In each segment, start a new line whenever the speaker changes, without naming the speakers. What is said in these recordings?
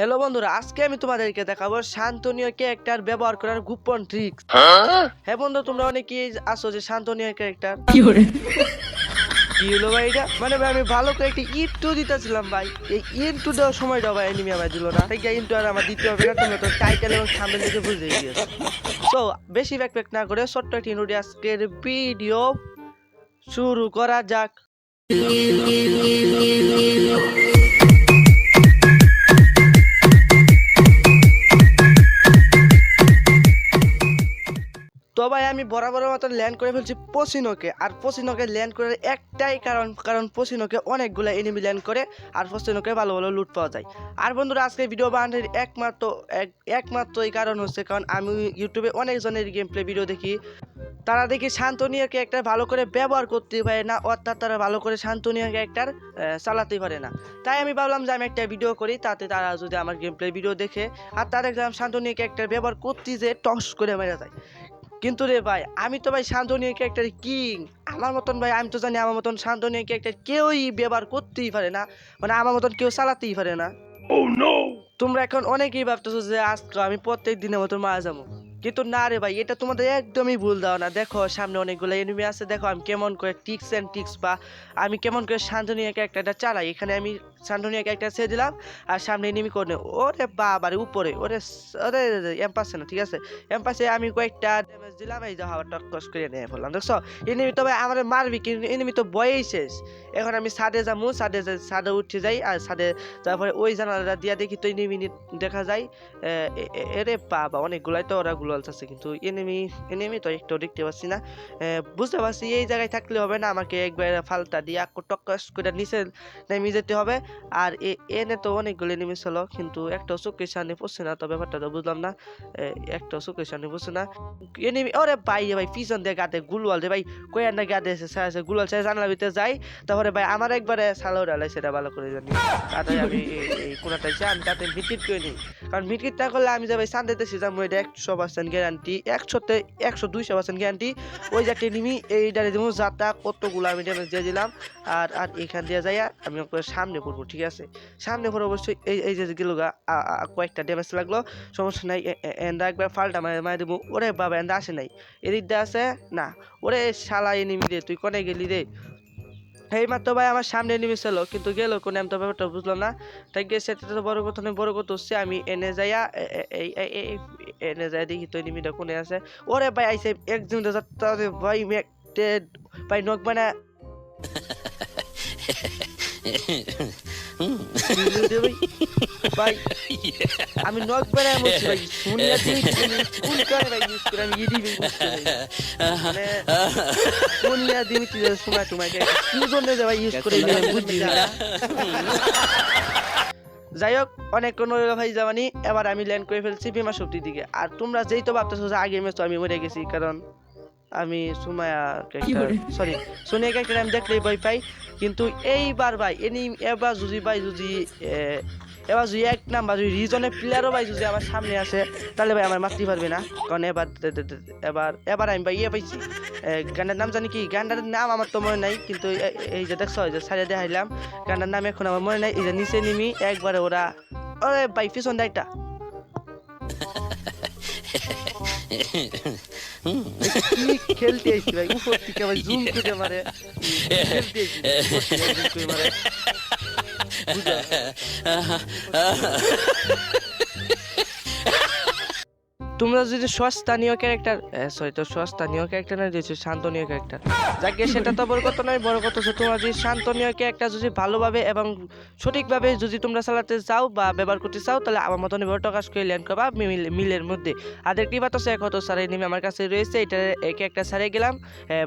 Hello বন্ধুরা আজকে আমি তোমাদেরকে দেখাবো শান্তনীয় ক্যারেক্টার ব্যবহার করার গোপন ট্রিক হ্যাঁ বন্ধু তোমরা অনেকেই আসো যে শান্তনীয় ক্যারেক্টার কি হলো ভাই এটা? মানে ভাই আমি ভালো করে একটা ইন্টু দিতেছিলাম ভাই। এই ইন্টু দেওয়ার সময়টা ভাই এনিমি আমার দিল না। তাই ইন্টু আর আমার দিতে হবে না তোমরা তো টাইটেল এবং সামনে দিকে বুঝে গিয়েছো। সো বেশি ব্যাক প্যাক না করে ছোট্ট একটি ইন্টু আজকের ভিডিও শুরু করা যাক। আমি বরাবর মতো ল্যান্ড করে ফেলছি পসিনোকে আর পসিনোকে ল্যান্ড করার একটাই কারণ কারণ পসিনোকে অনেকগুলো এনিমি ল্যান্ড করে আর পসিনোকে ভালো ভালো লুট পাওয়া যায়। আর বন্ধুরা, আজকে ভিডিও বানানোর একমাত্র, এক- একমাত্র এই কারণ হচ্ছে কারণ আমি ইউটিউবে অনেকজনের গেম প্লে ভিডিও দেখি। তারা দেখি শান্তনীয় ক্যারেক্টার ভালো করে ব্যবহার করতে পারে না, অর্থাৎ তারা ভালো করে শান্তনীয় ক্যারেক্টার চালাতে পারে না। তাই আমি ভাবলাম যে আমি একটা ভিডিও করি, তাতে তারা যদি আমার গেম প্লে ভিডিও দেখে, আর তারা দেখলাম শান্তনীয় ক্যারেক্টার ব্যবহার করতে যে টস করে মেরে যায় কিন্তু রে ভাই আমি তো ভাই শান্তনীয় ক্যারেক্টার কিং আমার মতন ভাই আমি তো জানি আমার মতন শান্তনীয় ক্যারেক্টার কেউই ব্যবহার করতেই পারে না। মানে আমার মতন কেউ চালাতেই পারে না। তোমরা এখন অনেকেই ভাবতেছো যে আজকে আমি প্রত্যেক দিনের মতো মারা যাব। কিন্তু না রে ভাই এটা তোমাদের একদমই ভুল দাও না দেখো সামনে অনেকগুলো এনিমি আছে। দেখো আমি কেমন করে টিক্স অ্যান্ড টিক্স বা আমি কেমন করে শান্তনীয় ক্যারেক্টারটা চালাই। এখানে আমি শান্তনীয় ক্যারেক্টার ছেড়ে দিলাম, আর সামনে এনিমি করে ওরে বাবারে, উপরে, ওরে ওরে এম্পাসে না ঠিক আছে? এম্পাসে আমি কয়েকটা ড্যামেজ দিলাম, এই যে হাওয়া টক্কস করে নিয়ে ফেললাম, দেখছ? এনিমি তো ভাই আমার মারবি, কিন্তু এনিমি তো বয়েই শেষ। এখন আমি সাদে যাব সাদে সাদে উঠে যাই, আর সাদে তারপরে ওই জানালাটা দিয়া দেখি তো এনিমি দেখা যায়। এরে বাবা, অনেকগুলাই তো ওরা গুলো আছে কিন্তু এনিমি এনিমি তো একটু দেখতে পাচ্ছি না। বুঝতে পারছি, এই জায়গায় থাকলে হবে না, আমাকে একবার ফালটা দিয়ে টক্কস করে নিচে নেমে যেতে হবে। আর এনে তো অনেকগুলো এনিমি ছিল কিন্তু একটা চোখের সামনে পড়ছে না, তো ব্যাপারটা তো বুঝলাম না। একটা চোখের সামনে পড়ছে না। এনিমি ওরে ভাই ভাই, পিছন দিয়ে গাতে গুলওয়াল রে ভাই কয়ার না গাতে এসে সারা গুলওয়াল সারা জানলা ভিতরে যাই। তারপরে ভাই আমার একবারে সালো ডালাই সেটা ভালো করে জানি। তাতে আমি এই- কোনাটা আমি তাতে ভিটিট করে নিই। কারণ ভিটিট না করলে আমি যে যাবে শান্তিতে সিজাম এটা একশো পার্সেন্ট গ্যারান্টি একশোতে একশো দুইশো পার্সেন্ট গ্যারান্টি ওই যে নিমি, এই ডালে দিব, যাতা কতগুলো আমি ড্যামেজ দিয়ে দিলাম। আর আর এখান দিয়ে যাইয়া আমি সামনে পড়ব। ঠিক আছে? সামনে পড়ে অবশ্যই এই এই যে গেল গা কয়েকটা ড্যামেজ লাগল, সমস্যা নাই এন্ডা একবার ফাল্টা মারে মারে দেবো, ওরে বাবা এন্ডা আসে নাই। এদিক দিয়ে আছে না, ওরে শালা এনিমি রে, তুই কোনে গেলি রে? এই মাত্র ভাই আমার সামনে নেমে ছিল, কিন্তু গেল কোনে আমি তো ব্যাপারটা বুঝলাম না। তাই গিয়ে সেটা তো বড় কথা নয়, বড় কথা হচ্ছে আমি এনে যাইয়া এনে যাই দেখি তো এনিমিটা কোনে আছে। ওরে ভাই আইসে একজন ভাই ভাই নক বানা ভাই আমি বলছি ভাই শুনিয়া দিই কোন করে ভাই ইউজ করে আমি ইডি মানে শুনিয়া তুই তোমাকে কি জন্য যে ভাই ইউজ করে দিলাম বুঝছি যাই হোক অনেক হয়ে ভাই জামানি এবার আমি ল্যান্ড করে ফেলছি বিমা শক্তির দিকে। আর তোমরা যেই তো ভাবতেছো যে আগে ম্যাচ তো আমি মরে গেছি কারণ আমি সুমায়া সরি সোনিয়া ক্যারেক্টার আমি দেখলেই ভয় পাই কিন্তু এইবার ভাই এনি এবার যদি ভাই যদি এ, এবার যদি এক নাম্বার যদি রিজনের প্লেয়ারও ভাই যদি আমার সামনে আসে তাহলে ভাই আমার মারতে পারবে না। কারণ এবার এবার এবার আমি ভাই ইয়ে পাইছি। গানটার নাম জানি কি? গানটার নাম আমার তো মনে নাই কিন্তু এই যে দেখছ এই যে সাইডে দেখাইলাম গানটার নাম এখন আমার মনে নাই এই যে নিচে নিমি একবারে ওরা ওরে ভাই পিছন দেয়টা কি খেলতে আইছি ভাই উপর থেকে ভাই জুম করে মারে খেলতে করে মারে? তোমরা যদি সস্তানীয় ক্যারেক্টার সরি তো সস্তানীয় ক্যারেক্টার না দিয়েছ শান্তনীয় ক্যারেক্টার যাকে সেটা তো বড় কথা নয়, বড় কথা হচ্ছে তোমরা যদি শান্তনীয় ক্যারেক্টার যদি ভালোভাবে এবং সঠিকভাবে যদি তোমরা চালাতে চাও বা ব্যবহার করতে চাও, তাহলে আমার মতন এবার টকাশ করে ল্যান্ড করবা মিল- মিলের মধ্যে। আর দেখতে পাচ্ছ এক হতো সারে নেমে আমার কাছে রয়েছে, এটা একে একটা সারে গেলাম।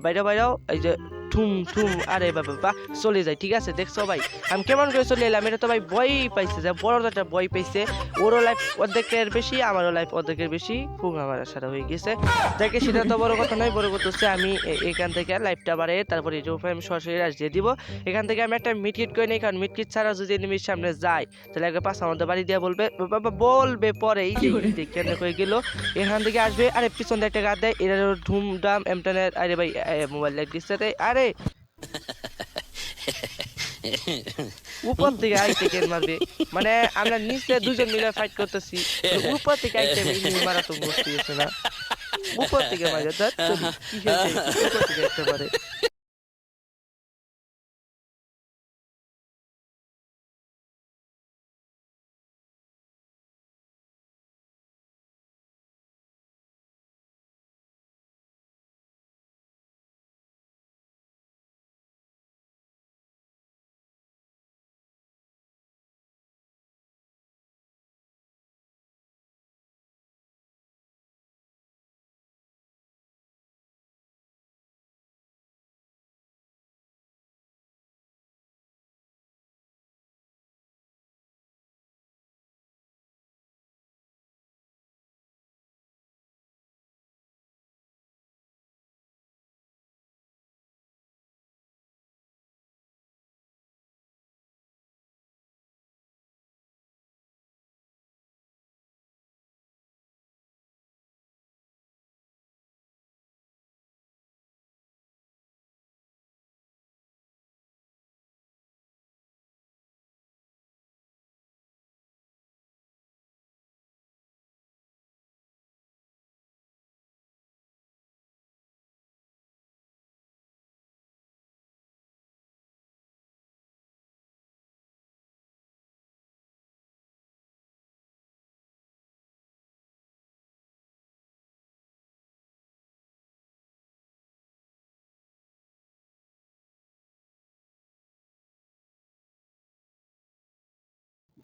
বাইরে বাইরেও এই যে ঠুম ঠুম আরে বাবা বা চলে যায় ঠিক আছে দেখছ ভাই? আমি কেমন করে চলে এলাম এটা তো ভাই বই পাইছে যে বড় একটা বই পাইছে। ওরও লাইফ অর্ধেকের বেশি আমারও লাইফ অর্ধেকের বেশি খুব আমার সারা হয়ে গেছে। দেখে সেটা তো বড় কথা নয় বড় কথা হচ্ছে আমি এখান থেকে লাইফটা বাড়ে তারপরে এই আমি সরাসরি রাজ দিয়ে দিব। এখান থেকে আমি একটা মিটকিট করে নিই কারণ মিটকিট ছাড়া যদি এনিমির সামনে যায় তাহলে একবার পাশে আমাদের বাড়ি দিয়ে বলবে বাবা বলবে পরেই যে কেন হয়ে গেল? এখান থেকে আসবে আরে পিছন দিয়ে একটা গাছ দেয় এটা ধুম ডাম এমটানের আরে ভাই মোবাইল লাইট দিচ্ছে রে উপর থেকে আইতে কেন মারবে মানে আমরা নিচে দুজন মিলে ফাইট করতেছি উপর থেকে আইতে মারা তো বসতে না। উপর থেকে মারা যাচ্ছে কি হয়েছে উপর থেকে আইতে পারে।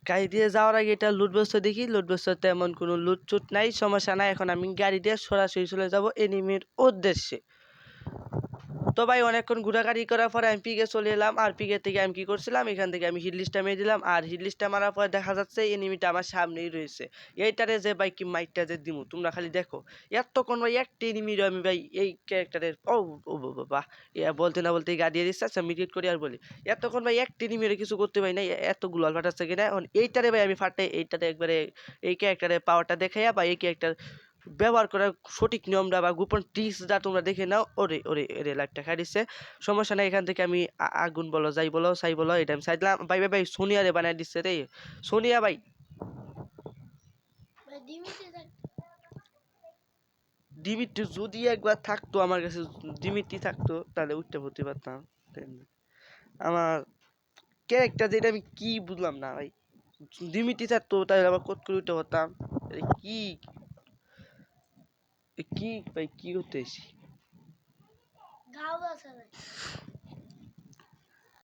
গাড়ি দিয়ে যাওয়ার আগে এটা লুট বস্তু দেখি লুট বস্তু তেমন কোনো লুট চুট নাই, সমস্যা নাই। এখন আমি গাড়ি দিয়ে সরাসরি চলে যাব এনিমির উদ্দেশ্যে। তো ভাই অনেকক্ষণ ঘোরাঘুরি করার পরে আমি পিকে চলে এলাম, আর পিকে থেকে আমি কি করছিলাম? এখান থেকে আমি হিট লিস্টটা মেরে দিলাম, আর হিট লিস্টটা মারার পরে দেখা যাচ্ছে এনিমিটা আমার সামনেই রয়েছে। এইটারে যে ভাই কি মাইকটা যে দিমু, তোমরা খালি দেখো। এতক্ষণ ভাই একটা এনিমির আমি ভাই এই ক্যারেক্টারের ও ও বাবা বলতে না বলতে গাড়ি দিচ্ছে আচ্ছা মিডিয়েট করি আর বলি। এতক্ষণ ভাই একটা এনিমির কিছু করতে পারি না এত গুলাল ফাটাচ্ছে কিনা? এখন এইটারে ভাই আমি ফাটাই এইটাতে একবারে এই ক্যারেক্টারের পাওয়ারটা দেখাইয়া বা এই ক্যারেক্টার ব্যবহার করার সঠিক নিয়মটা বা গোপন টিপসটা তোমরা দেখে নাও ওরে ওরে ওরে লাইটটা খাই দিচ্ছে সমস্যা নাই এখান থেকে আমি আগুন বলো যাই বলো সাই বলো এটা আমি সাইডলাম। ভাই ভাই ভাই সোনিয়া রে বানাই দিচ্ছে রে। সোনিয়া ভাই। ডিমিট্রি যদি একবার থাকতো আমার কাছে ডিমিটি থাকতো তাহলে উঠতে পড়তে পারতাম। আমার ক্যারেক্টার যেটা আমি কি বুঝলাম না ভাই। ডিমিটি থাকতো তাহলে আবার কত করে উঠতে পারতাম? কি কি ভাই কি করতে এসি
ঘাও আছে ভাই